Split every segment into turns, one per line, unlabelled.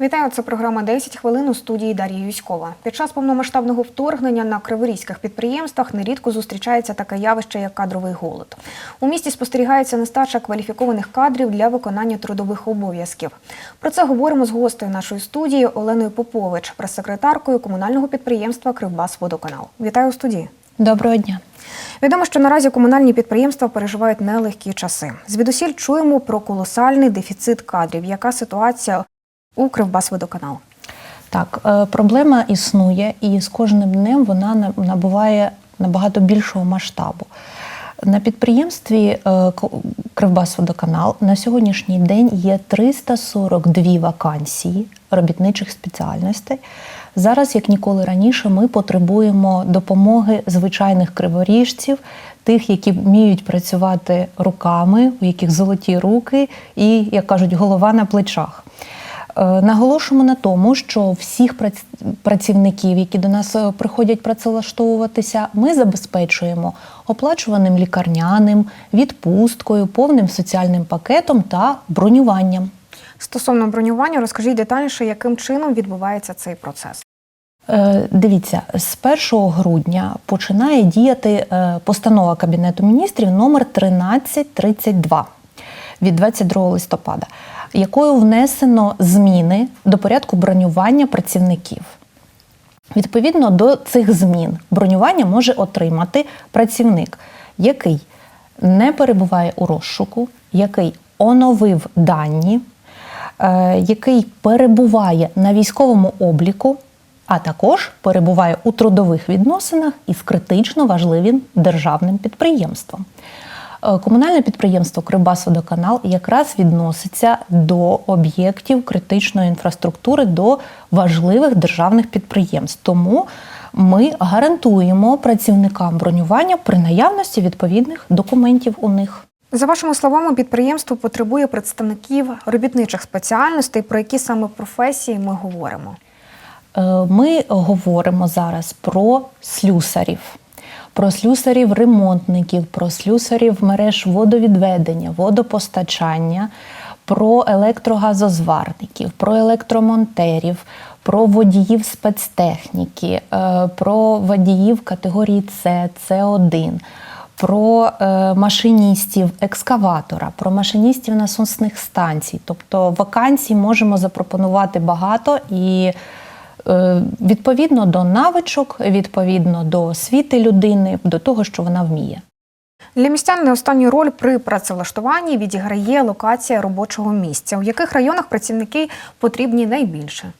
Вітаю, це програма «10 хвилин у студії Дар'я Юськова. Під час повномасштабного вторгнення на криворізьких підприємствах нерідко зустрічається таке явище, як кадровий голод. У місті спостерігається нестача кваліфікованих кадрів для виконання трудових обов'язків. Про це говоримо з гостею нашої студії Оленою Попович, прес-секретаркою комунального підприємства Кривбасводоканал. Вітаю у студії.
Доброго дня.
Відомо, що наразі комунальні підприємства переживають нелегкі часи. Звідусіль чуємо про колосальний дефіцит кадрів. Яка ситуація у Кривбасводоканал?
Так, е, проблема існує, і з кожним днем вона набуває набагато більшого масштабу. На підприємстві е, Кривбасводоканал на сьогоднішній день є 342 вакансії робітничих спеціальностей. Зараз, як ніколи раніше, ми потребуємо допомоги звичайних криворіжців, тих, які вміють працювати руками, у яких золоті руки і, як кажуть, голова на плечах. Е, Наголошуємо на тому, що всіх прац- працівників, які до нас е, приходять працевлаштовуватися, ми забезпечуємо оплачуваним лікарняним, відпусткою, повним соціальним пакетом та бронюванням.
Стосовно бронювання, розкажіть детальніше, яким чином відбувається цей процес.
Е, Дивіться, з 1 грудня починає діяти постанова Кабінету міністрів номер 1332 від 22 листопада, якою внесено зміни до порядку бронювання працівників. Відповідно до цих змін бронювання може отримати працівник, який не перебуває у розшуку, який оновив дані, е, який перебуває на військовому обліку, а також перебуває у трудових відносинах із критично важливим державним підприємством. Е, Комунальне підприємство Кривбасводоканал якраз відноситься до об'єктів критичної інфраструктури, до важливих державних підприємств. Тому ми гарантуємо працівникам бронювання при наявності відповідних документів у них.
За вашими словами, підприємство потребує представників робітничих спеціальностей, про які саме професії ми говоримо.
Е, Ми говоримо зараз про слюсарів, про слюсарів ремонтників, про слюсарів мереж водовідведення, водопостачання, про електрогазозварників, про електромонтерів, про водіїв спецтехніки, е, про водіїв категорії С, С1. Про е, машиністів екскаватора, про машиністів насосних станцій. Тобто вакансій можемо запропонувати багато і відповідно до навичок, відповідно до освіти людини, до того, що вона вміє.
Для містян не останню роль при працевлаштуванні відіграє локація робочого місця, у яких районах працівники потрібні найбільше.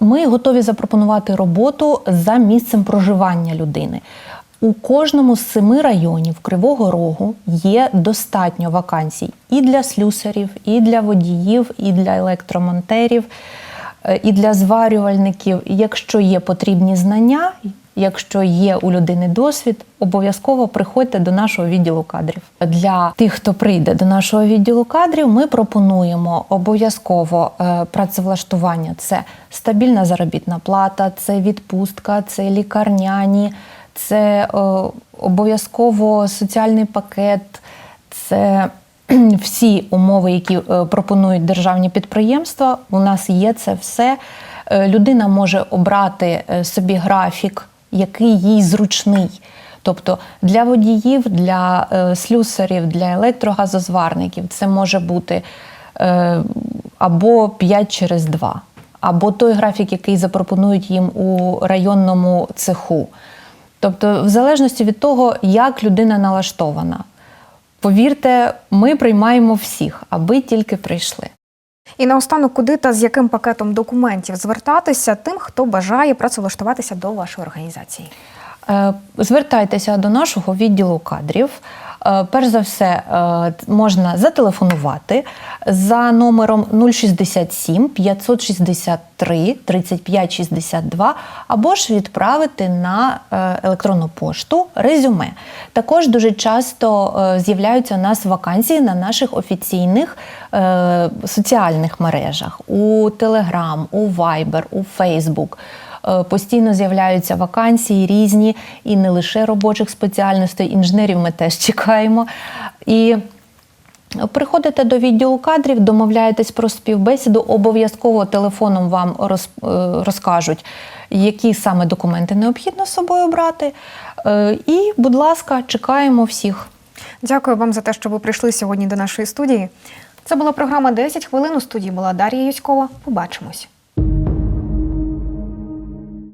Ми готові запропонувати роботу за місцем проживання людини. У кожному з семи районів Кривого Рогу є достатньо вакансій і для слюсарів, і для водіїв, і для електромонтерів, е, і для зварювальників. Якщо є потрібні знання, якщо є у людини досвід, обов'язково приходьте до нашого відділу кадрів. Для тих, хто прийде до нашого відділу кадрів, ми пропонуємо обов'язково е, працевлаштування. Це стабільна заробітна плата, це відпустка, це лікарняні, це е, обов'язково соціальний пакет, це всі умови, які е, пропонують державні підприємства. У нас є це все. Е, Людина може обрати е, собі графік, який їй зручний. Тобто для водіїв, для слюсарів, для електрогазозварників це може бути або 5 через 2, або той графік, який запропонують їм у районному цеху. Тобто, в залежності від того, як людина налаштована. Повірте, ми приймаємо всіх, аби тільки прийшли.
І наостанок, куди та з яким пакетом документів звертатися тим, хто бажає працевлаштуватися до вашої організації.
Е, Звертайтеся до нашого відділу кадрів. Е, Перш за все, е, можна зателефонувати за номером 067 563 35 62 або ж відправити на е, електронну пошту резюме. Також дуже часто з'являються у нас вакансії на наших офіційних соціальних мережах у Telegram, у Viber, у Facebook. Е, Постійно з'являються вакансії різні, і не лише робочих спеціальностей, інженерів ми теж чекаємо. І Приходите до відділу кадрів, домовляєтесь про співбесіду, обов'язково телефоном вам роз, е, розкажуть, які саме документи необхідно з собою брати. Е, І, будь ласка, чекаємо всіх.
Дякую вам за те, що ви прийшли сьогодні до нашої студії. Це була програма «10 хвилин. У студії була Дар'я Юськова. Побачимось.